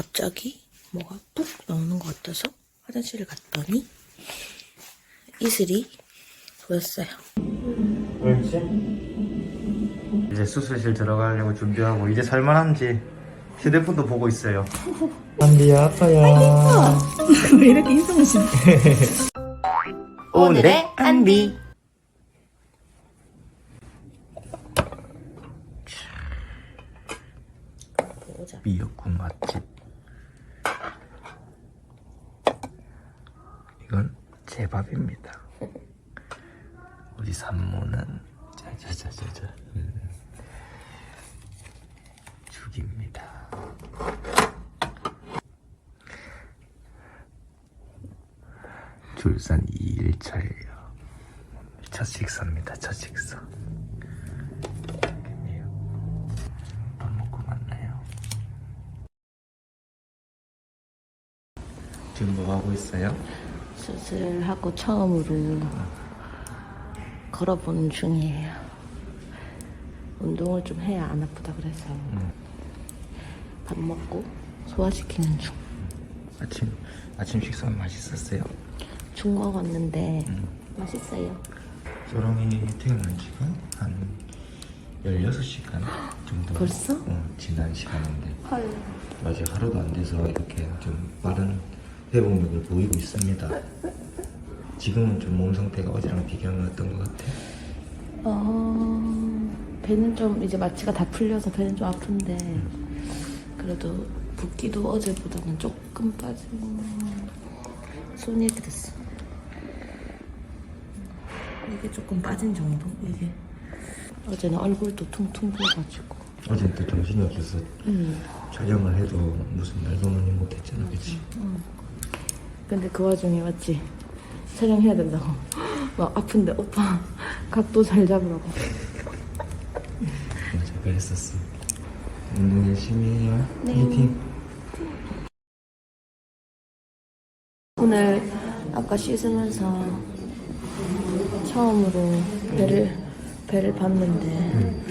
갑자기 뭐가 뚝 나오는 것 같아서 화장실을 갔더니 이슬이 보였어요. 그렇지? 이제 수술실 들어가려고 준비하고 이제 살만한지 휴대폰도 보고 있어요. 안디야 아빠야. 왜 이렇게 인상하시네? 오늘의 안비. 보자. 미역국 맛집. 이건 제 밥입니다. 우리 산모는 짜자자자자 음. 죽입니다. 출산 2일차예요. 첫 식사입니다. 첫 식사. 지금 뭐 하고 있어요? 수술하고 처음으로 걸어보는 중이에요. 운동을 좀 해야 안 아프다 그래서 밥 먹고 소화시키는 중. 아침 아침 식사 맛있었어요. 죽 먹었는데 맛있어요. 소롱이 태어난 지가 한 16시간 정도 벌써? 어, 지난 시간인데 헐. 아직 하루도 안 돼서 이렇게 좀 빠른 회복력을 보이고 있습니다. 지금은 좀 몸 상태가 어제랑 비교하면 어떤 것 같아? 어, 배는 좀 이제 마취가 다 풀려서 배는 좀 아픈데 그래도 붓기도 어제보다는 조금 빠지고 손이 됐어. 이게 조금 빠진 정도? 이게 어제는 얼굴도 퉁퉁 부어가지고 어제는 또 정신이 없어서 음. 촬영을 해도 무슨 말도 많이 못했잖아, 그치? 근데 그 와중에 맞지? 촬영해야 된다고 막 아픈데 오빠 각도 잘 잡으라고 맞아, 그랬었어. 운동 열심히 해요. 네. 화이팅! 오늘 아까 씻으면서 처음으로 배를 배를 봤는데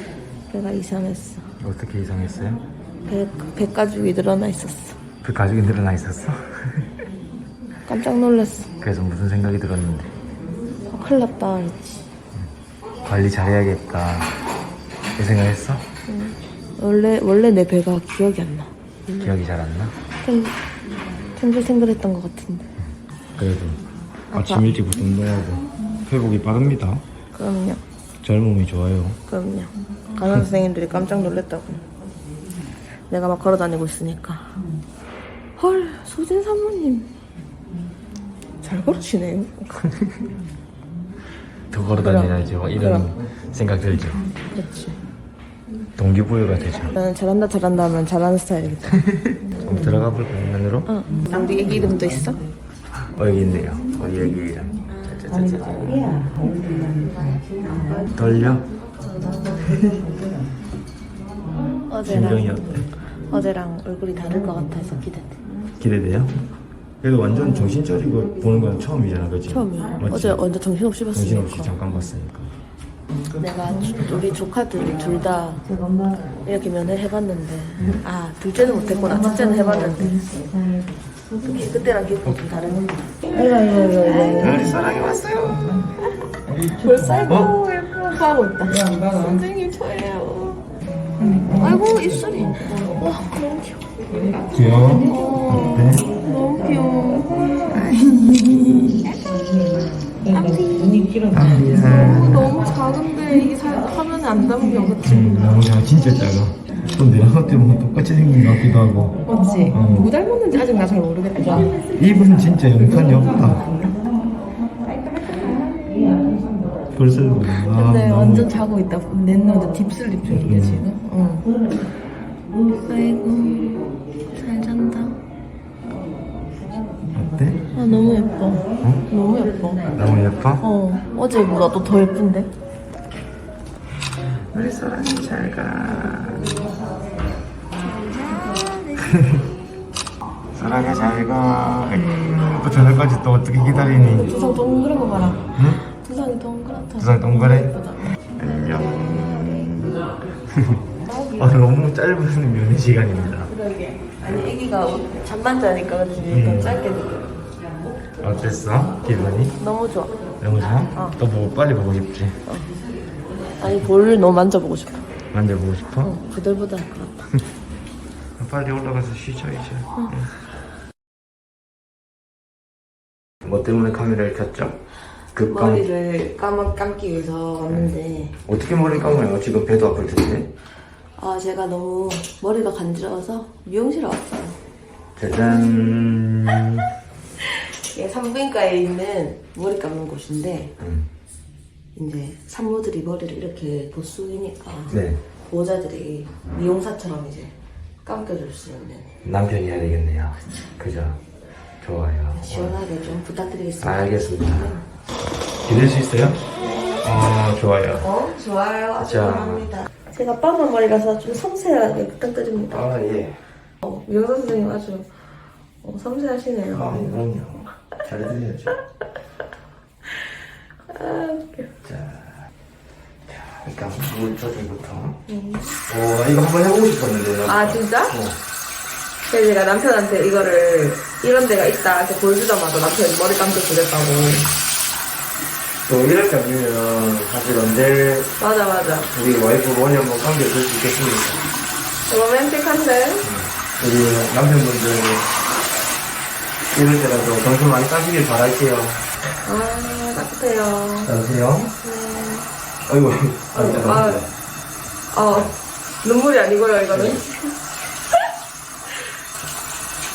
배가 이상했어. 어떻게 이상했어요? 배, 배 가죽이 늘어나 있었어. 그 가족이 늘어나 있었어? 깜짝 놀랐어. 그래서 무슨 생각이 들었는데 아, 큰일 났다 그랬지. 관리 잘해야겠다 이 생각했어? 원래 원래 내 배가 기억이 안 나. 기억이 잘 안 나? 탱, 탱글탱글했던 것 같은데. 그래도 아침 일찍부터 운동하고 회복이 빠릅니다 그럼요. 젊음이 좋아요 그럼요. 간호 선생님들이 깜짝 놀랐다고. 내가 막 걸어 다니고 있으니까. 헐, 소진 사모님. 잘 걸으시네요. 더 걸어 다녀야지 뭐 이런 생각 들죠 그렇지. 동기부여가 되죠 나는 잘한다 잘한다 하면 잘하는 스타일이겠다. 한번 들어가 볼까요 화면으로? 응. 우리 애기 이름도 있어? 어 여기 있네요 우리 여기 이름 짜자자자 떨려? 심정이 어제랑? 어제랑 얼굴이 다를 것 같아서 기대돼. 기대돼요? 그래도 완전 정신 차리고 보는 건 처음이잖아 그치? 처음이야. 맞지? 어제 완전 정신없이 정신없이 봤으니까. 잠깐 봤으니까. 내가 주- 우리 조카들 둘다 이렇게 면회 해봤는데 아 둘째는 못했구나. 첫째는 해봤는데. 그때랑 기억이 좀 다른 거 우리 사랑이 왔어요. 벌써 아이고 예뻐. 하고 있다. 선생님 저예요. 아이고 입술이. 와 너무 귀여워. 귀여워? 어때? 너무 귀여워 아니야 너무 작은데 이게 살 화면에 안 담겨 그치? 음, 너무 잘 진짜 작아 또 내가 볼 때는 똑같이 생긴 것 같기도 하고 맞지? 어. 누구 닮았는지 아직 나 잘 모르겠다 입은 진짜 영탄이 없다 벌써 아, 근데 너무 완전 자고 있다. 내 눈도 딥슬립 중인데 지금. 응. 아이고 아 너무 예뻐. 너무 예뻐. 너무 예뻐? 어 어제보다 또 더 예쁜데. 우리 사랑이 잘가 사랑아 잘가 또 저녁까지 또 어떻게 기다리니 두상 동그란 거 봐라. 응? 두상이 동그랗다. 두상 동그래? 안녕 아 너무 짧은 면회 시간입니다 그러게. 아니 애기가 잠만 자니까 그렇지 더 짧게 느껴 어땠어? 기분이? 너무 좋아 너무 좋아? 어. 또 보고 빨리 보고 싶지? 아니 볼을 너무 만져보고 싶어 만져보고 싶어? 어, 부들부들 할것 같아 빨리 올라가서 쉬자 이제 뭐 때문에 카메라를 켰죠? 급감 머리를 감아, 감기 위해서 왔는데 어떻게 머리 감아요? 지금 배도 아플 텐데 아 제가 너무 머리가 간지러워서 미용실에 왔어요 짜잔 이게 산부인과에 있는 머리 감는 곳인데 음. 이제 산모들이 머리를 이렇게 보수이니까 네 보호자들이 미용사처럼 이제 감겨줄 수 있는 남편이 해야 되겠네요 그죠? 좋아요 시원하게 좀 부탁드리겠습니다 알겠습니다 기댈 수 있어요? 어 좋아요 어? 좋아요 아주 자. 감사합니다 제가 빠만 머리라서 좀 섬세하게 부탁드립니다 아 예 어, 미용사 선생님 아주 어, 섬세하시네요 아, 그럼요. 잘해드려야죠. 아 웃겨 자, 자, 일단 물 조절부터. 어, 이거 한번 해보고 싶었는데. 아 진짜? 어. 그래서 제가 남편한테 이거를 이런 데가 있다 이렇게 보여주자마자 남편이 머리 감겨 주겠다고 또 이렇게 하면 사실 언제 맞아 맞아 우리 와이프 머리 한번 감겨줄 수 있겠습니까? 로맨틱한데? 우리 남편분들 이럴 때라도 정신 많이 따시길 바랄게요. 아 따뜻해요 안녕하세요. 네. 아이고, 아, 아, 어 눈물이 아니고요 이거는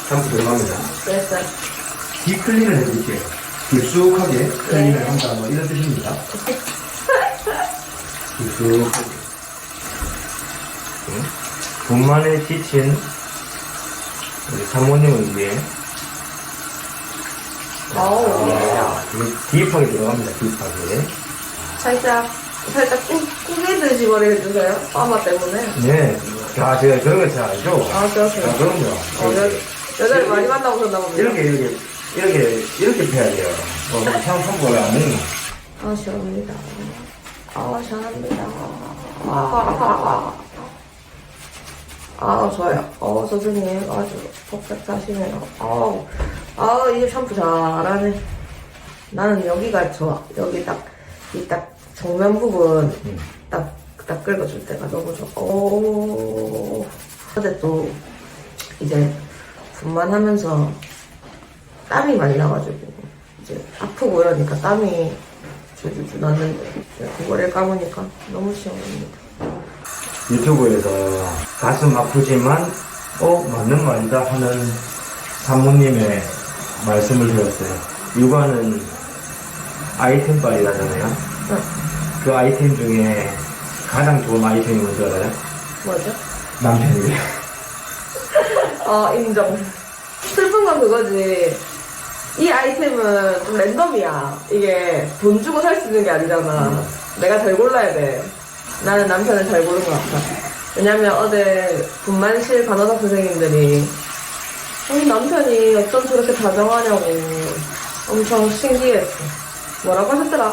샴푸 들어갑니다. 됐어요 딥클린을 해드릴게요. 깊숙하게 클린을 한다, 뭐 이런 뜻입니다. 깊숙하게. 응? 분만에 지친 우리 사모님을 위해 어우 아, 이게 딥하게 들어갑니다, 딥하게. 살짝 살짝 꾸, 꾸미듯이 머리 해주세요? 파마 때문에? 네. 자, 제가 그런 거잘 알죠? 아 아, 그렇어요 그럼요. 어, 여, 여자를 많이 만나보셨나 봅니다 이렇게, 이렇게, 이렇게, 이렇게 패야 돼요. 어, 안 먹는 아 시원합니다. 아 시원합니다. 아, 아, 아, 아 좋아요. 어 선생님 아주 퍼펙트하시네요. 아우 아 이게 샴푸 잘하네 나는 여기가 좋아 여기 딱 이 딱 정면 부분 음. 딱, 딱 긁어줄 때가 너무 좋아 오 어제 또 이제 분만하면서 땀이 많이 나가지고 이제 아프고 이러니까 땀이 줄줄줄 났는데 그거를 감으니까 너무 시원합니다. 유튜브에서 가슴 아프지만 어 맞는 말이다 하는 사모님의 말씀을 들었어요. 육아는 아이템 빨이라잖아요. 응. 그 아이템 중에 가장 좋은 아이템이 뭔지 알아요? 뭐죠? 남편이에요. 어 인정. 슬픈 건 그거지. 이 아이템은 좀 랜덤이야. 이게 돈 주고 살 수 있는 게 아니잖아. 내가 잘 골라야 돼. 나는 남편을 잘 고른 것 같아. 왜냐면 어제 분만실 간호사 선생님들이 아니 남편이 어쩜 저렇게 다정하냐고 엄청 신기했어. 뭐라고 하셨더라?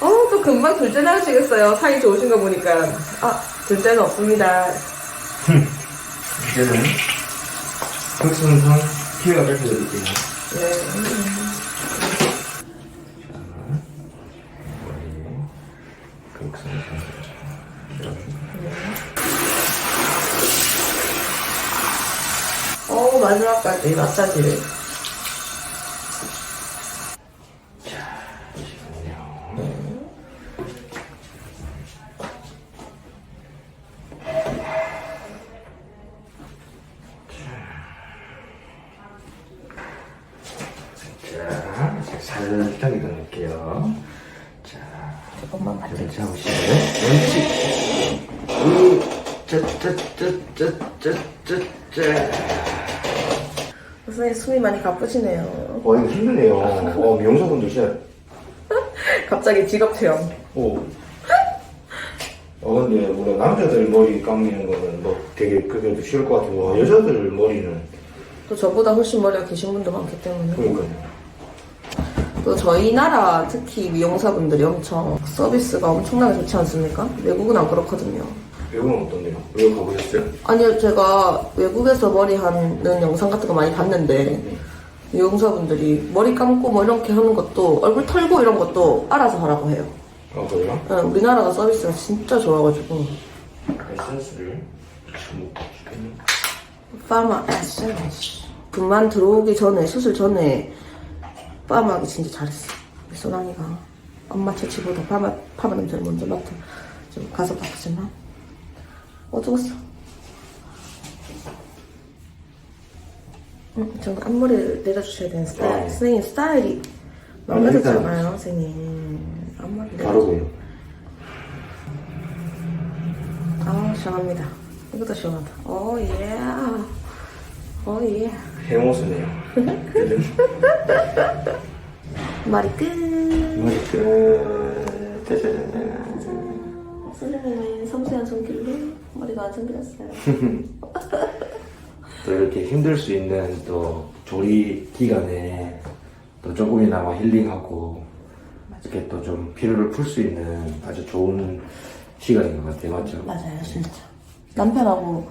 어, 또 금방 둘째 낳으시겠어요. 사이 좋으신 거 보니까. 아, 둘째는 없습니다. 이제는 흑순상 키가 밝혀드릴게요. 네. 흑순상. 어, 마지막까지 마사지를. 자, 살짝 일어날게요. 자, 조금만 맞춰. 잡으시고, 옳지. 짜, 짜, 짜, 짜, 짜. 숨이 많이 가쁘시네요. 어, 이거 힘드네요. 어, 미용사분들 진짜. 갑자기 직업 체험. 오. 어, 근데, 우리 남자들 머리 감기는 거는 뭐 되게 그게 쉬울 것 같은데, 여자들 머리는, 또 저보다 훨씬 머리가 기신 분도 많기 때문에. 그러니까요. 또 저희 나라 특히 미용사분들이 엄청 서비스가 엄청나게 좋지 않습니까? 외국은 안 그렇거든요. 외국은 어떤데요? 외국 가보셨어요? 아니요, 제가 외국에서 머리 하는 영상 같은 거 많이 봤는데, 미용사분들이 머리 감고 뭐 이렇게 하는 것도, 얼굴 털고 이런 것도 알아서 하라고 해요. 아 그래요? 네, 우리나라가 서비스가 진짜 좋아가지고. 에센스를 좀. 파마 에센스. 분만 들어오기 전에, 수술 전에, 파마하기 진짜 잘했어. 우리 소랑이가. 엄마 채취보다 파마, 파마 냄새를 먼저 맡아. 좀 가서 바쁘지만. 어, 죽었어. 응, 저는 앞머리를 내려주셔야 되는 스타일. 어. 선생님 스타일이 마음에 들잖아요, 선생님. 앞머리 내려. 바로 보여. 아, 시원합니다. 이것도 시원하다. 오, 예. 오, 예. 해모수네요. 머리 끝. 머리 끝. 짜자자자. 선생님의 섬세한 손길로 머리가 완성되었어요. 또 이렇게 힘들 수 있는 또 조리 기간에 또 조금이나마 힐링하고 이렇게 또 좀 피로를 풀 수 있는 아주 좋은 시간인 것 같아요. 맞죠? 맞아요, 진짜. 남편하고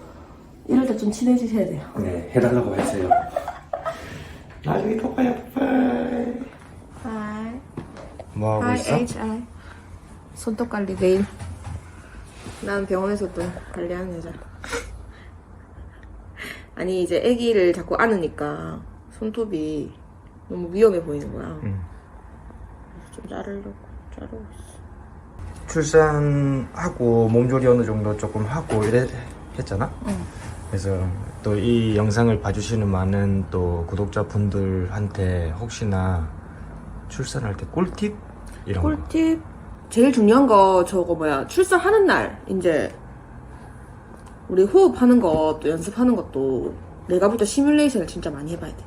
이럴 때 좀 친해지셔야 돼요. 네, 해달라고 했어요. 나중에 또 봐요, 빠이. 하이. 뭐 하고 있어? HI. 손톱 관리 내일. 난 병원에서 도 관리하는 여자. 아니, 이제 아기를 자꾸 안으니까 손톱이 너무 위험해 보이는 거야. 응. 그래서 좀 자르려고 자르고 있어. 출산하고 몸조리 어느 정도 조금 하고 이래 했잖아. 그래서 또 이 영상을 봐주시는 많은 또 구독자분들한테 혹시나 출산할 때 꿀팁 이런 거. 꿀팁 제일 중요한 거 저거 뭐야 출산하는 날 이제 우리 호흡하는 것도 연습하는 것도 내가 볼 때 시뮬레이션을 진짜 많이 해봐야 돼.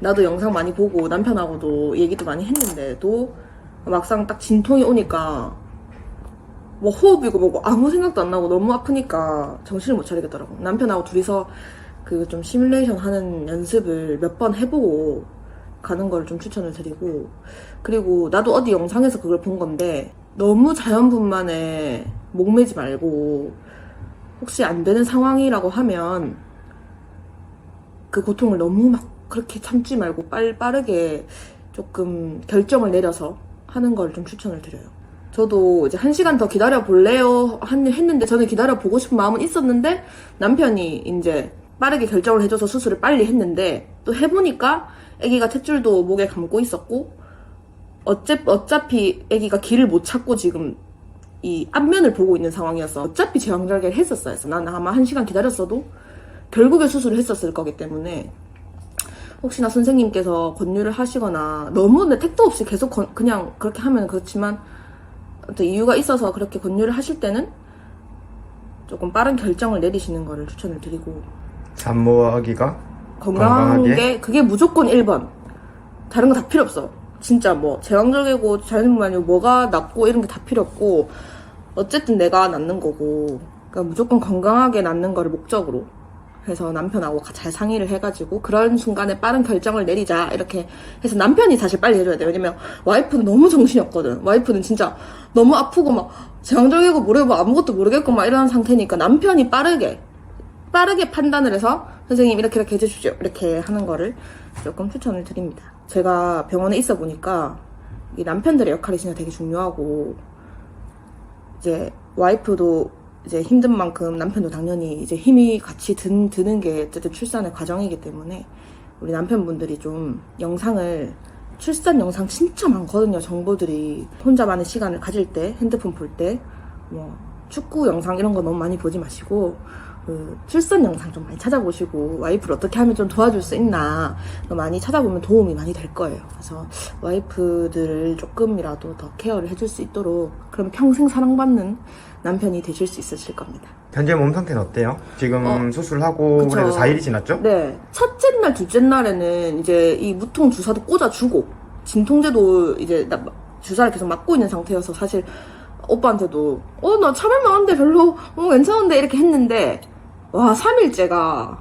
나도 영상 많이 보고 남편하고도 얘기도 많이 했는데도 막상 딱 진통이 오니까 뭐 호흡이고 뭐고 아무 생각도 안 나고 너무 아프니까 정신을 못 차리겠더라고. 남편하고 둘이서 그 좀 시뮬레이션 하는 연습을 몇 번 해보고 가는 걸 좀 추천을 드리고 그리고 나도 어디 영상에서 그걸 본 건데 너무 자연분만에 목매지 말고 혹시 안 되는 상황이라고 하면 그 고통을 너무 막 그렇게 참지 말고 빨, 빠르게 조금 결정을 내려서 하는 걸 좀 추천을 드려요. 저도 이제 한 시간 더 기다려 볼래요 한- 했는데 저는 기다려 보고 싶은 마음은 있었는데 남편이 이제 빠르게 결정을 해줘서 수술을 빨리 했는데 또 해보니까 아기가 탯줄도 목에 감고 있었고 어째, 어차피 아기가 길을 못 찾고 지금 이 앞면을 보고 있는 상황이어서 어차피 제왕절개를 했었어야 했어. 난 아마 한 시간 기다렸어도 결국에 수술을 했었을 거기 때문에 혹시나 선생님께서 권유를 하시거나 너무 내 택도 없이 계속 건- 그냥 그렇게 하면 그렇지만 어떤 이유가 있어서 그렇게 권유를 하실 때는 조금 빠른 결정을 내리시는 거를 추천을 드리고 산모아기가 건강한 건강하게? 게 그게 무조건 1번. 다른 거 다 필요 없어. 진짜 뭐 제왕절개고 자연분만이고 뭐가 낫고 이런 게 다 필요 없고 어쨌든 내가 낫는 거고 그러니까 무조건 건강하게 낫는 거를 목적으로 해서 남편하고 잘 상의를 해가지고 그런 순간에 빠른 결정을 내리자 이렇게 해서 남편이 사실 빨리 해줘야 돼 왜냐면 와이프는 너무 정신이 없거든. 와이프는 진짜 너무 아프고 막 제왕절개고 뭐래고 아무것도 모르겠고 막 이런 상태니까 남편이 빠르게 빠르게 판단을 해서 선생님 이렇게 이렇게 해주십시오 이렇게 하는 거를 조금 추천을 드립니다. 제가 병원에 있어 보니까 이 남편들의 역할이 진짜 되게 중요하고 이제 와이프도 이제 힘든 만큼 남편도 당연히 이제 힘이 같이 든, 드는 게 어쨌든 출산의 과정이기 때문에 우리 남편분들이 좀 영상을 출산 영상 진짜 많거든요 정보들이 혼자만의 시간을 가질 때 핸드폰 볼 때 뭐 축구 영상 이런 거 너무 많이 보지 마시고 그 출산 영상 좀 많이 찾아보시고 와이프를 어떻게 하면 좀 도와줄 수 있나 많이 찾아보면 도움이 많이 될 거예요. 그래서 와이프들을 조금이라도 더 케어를 해줄 수 있도록 그럼 평생 사랑받는 남편이 되실 수 있으실 겁니다. 현재 몸 상태는 어때요? 지금 어, 수술하고. 그래도 4일이 지났죠? 네. 첫째 날, 둘째 날에는 이제 이 무통 주사도 꽂아주고, 진통제도 이제 나- 주사를 계속 맞고 있는 상태여서 사실 오빠한테도, 어, 나 참을 만한데 별로, 어, 괜찮은데 이렇게 했는데, 와, 3일째가,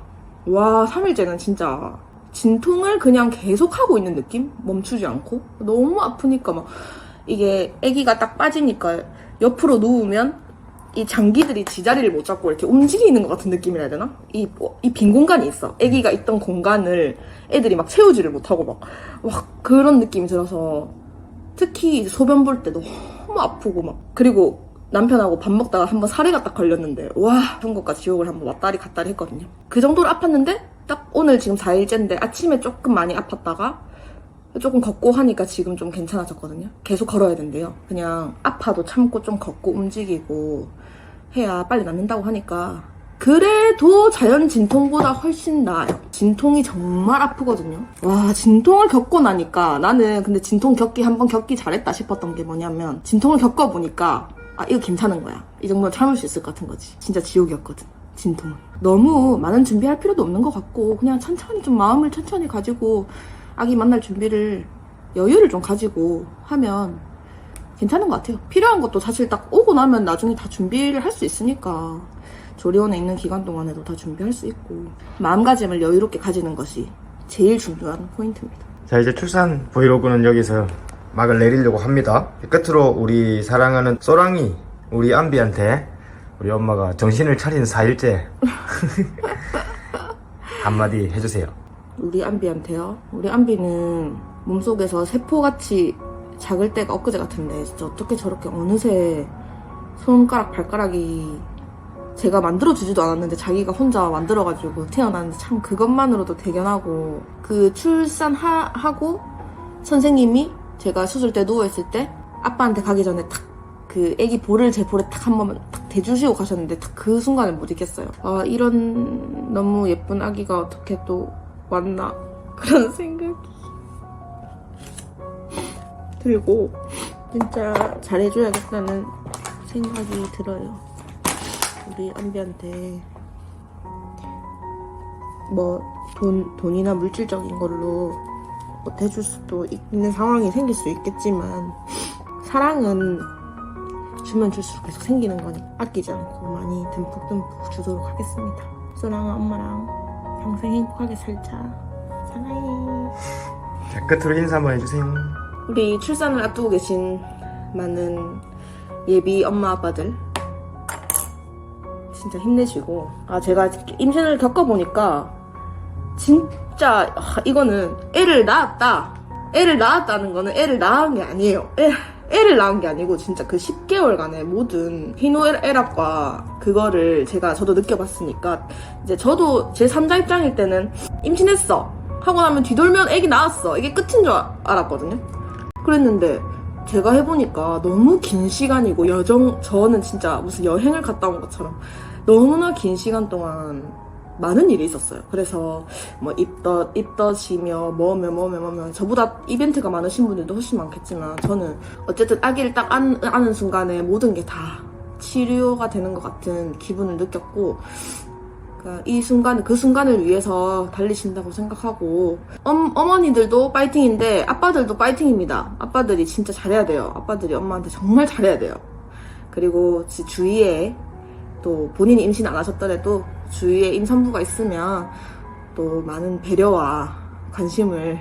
와, 3일째는 진짜 진통을 그냥 계속 하고 있는 느낌? 멈추지 않고? 너무 아프니까 막, 이게 아기가 딱 빠지니까 옆으로 누우면 이 장기들이 지자리를 못 잡고 이렇게 움직이는 것 같은 느낌이라 해야 되나? 이, 이 빈 공간이 있어. 아기가 있던 공간을 애들이 막 채우지를 못하고 막, 막 그런 느낌이 들어서 특히 소변 볼 때 너무 아프고 막. 그리고 남편하고 밥 먹다가 한번 사례가 딱 걸렸는데, 와, 천국과 지옥을 한번 왔다리 갔다리 했거든요. 그 정도로 아팠는데, 딱 오늘 지금 4일째인데 아침에 조금 많이 아팠다가 조금 걷고 하니까 지금 좀 괜찮아졌거든요. 계속 걸어야 된대요. 그냥 아파도 참고 좀 걷고 움직이고 해야 빨리 낫는다고 하니까 그래도 자연 진통보다 훨씬 나아요. 진통이 정말 아프거든요. 와, 진통을 겪고 나니까 나는 근데 진통 겪기 한번 겪기 잘했다 싶었던 게 뭐냐면 진통을 겪어보니까 아, 이거 괜찮은 거야. 이 정도는 참을 수 있을 것 같은 거지. 진짜 지옥이었거든. 진통은. 너무 많은 준비할 필요도 없는 것 같고 그냥 천천히 좀 마음을 천천히 가지고 아기 만날 준비를 여유를 좀 가지고 하면 괜찮은 것 같아요. 필요한 것도 사실 딱 오고 나면 나중에 다 준비를 할 수 있으니까 조리원에 있는 기간 동안에도 다 준비할 수 있고 마음가짐을 여유롭게 가지는 것이 제일 중요한 포인트입니다. 자 이제 출산 브이로그는 여기서 막을 내리려고 합니다 끝으로 우리 사랑하는 소랑이 우리 안비한테 우리 엄마가 정신을 차린 4일째 한마디 해주세요 우리 안비한테요. 우리 안비는 몸속에서 세포같이 작을 때가 엊그제 같은데 진짜 어떻게 저렇게 어느새 손가락 발가락이 제가 만들어주지도 않았는데 자기가 혼자 만들어가지고 태어났는데 참 그것만으로도 대견하고 그 출산하고 선생님이 제가 수술 때 누워있을 때 아빠한테 가기 전에 탁 그 애기 볼을 제 볼에 탁 한 번만 탁 대주시고 가셨는데 딱 그 순간을 못 잊겠어요. 아 이런 너무 예쁜 아기가 어떻게 또 왔나 그런 생각이 들고 진짜 잘해줘야겠다는 생각이 들어요. 우리 안비한테 뭐 돈, 돈이나 물질적인 걸로 뭐 대줄 수도 있는 상황이 생길 수 있겠지만 사랑은 주면 줄수록 계속 생기는 거니 아끼지 않고 많이 듬뿍듬뿍 주도록 하겠습니다. 소랑아 엄마랑 평생 행복하게 살자. 사랑해. 자 끝으로 인사 한번 해주세요 우리 출산을 앞두고 계신 많은 예비 엄마 아빠들 진짜 힘내시고 아 제가 임신을 겪어보니까 진 짜 아, 이거는 애를 낳았다. 애를 낳았다는 거는 애를 낳은 게 아니에요. 애, 애를 낳은 게 아니고 진짜 그 10개월간의 모든 희노애락과 그거를 제가 저도 느껴봤으니까 이제 저도 제 3자 입장일 때는 임신했어. 하고 나면 뒤돌면 애기 낳았어. 이게 끝인 줄 알았거든요. 그랬는데 제가 해보니까 너무 긴 시간이고 여정 저는 진짜 무슨 여행을 갔다 온 것처럼 너무나 긴 시간 동안 많은 일이 있었어요. 그래서 뭐 입덧 입덧이며 뭐며 뭐며 뭐며 저보다 이벤트가 많으신 분들도 훨씬 많겠지만 저는 어쨌든 아기를 딱 안, 안은 순간에 모든 게 다 치료가 되는 것 같은 기분을 느꼈고 그러니까 이 순간 그 순간을 위해서 달리신다고 생각하고 엄, 어머니들도 파이팅인데 아빠들도 파이팅입니다. 아빠들이 진짜 잘해야 돼요. 아빠들이 엄마한테 정말 잘해야 돼요. 그리고 지- 주위에 또 본인이 임신 안 하셨더라도 주위에 임산부가 있으면 또 많은 배려와 관심을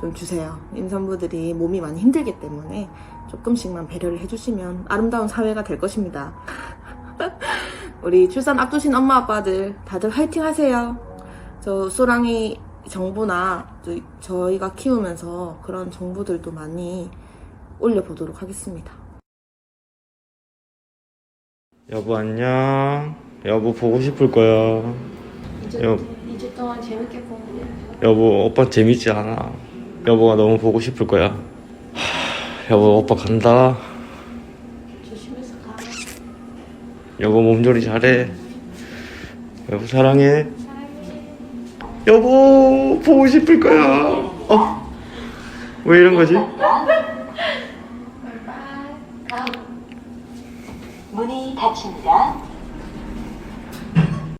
좀 주세요. 임산부들이 몸이 많이 힘들기 때문에 조금씩만 배려를 해주시면 아름다운 사회가 될 것입니다. 우리 출산 앞두신 엄마 아빠들 다들 화이팅 하세요. 저 소랑이 정보나 저- 저희가 키우면서 그런 정보들도 많이 올려보도록 하겠습니다. 여보 안녕 여보 보고 싶을 거야. 여, 이주 동안 재밌게 보고 여보 오빠 재밌지 않아. 여보가 너무 보고 싶을 거야. 하, 여보 오빠 간다. 조심해서 가. 여보 몸조리 잘해. 여보 사랑해. 여보 보고 싶을 거야. 어? 왜 이런 거지? 문이 닫힙니다.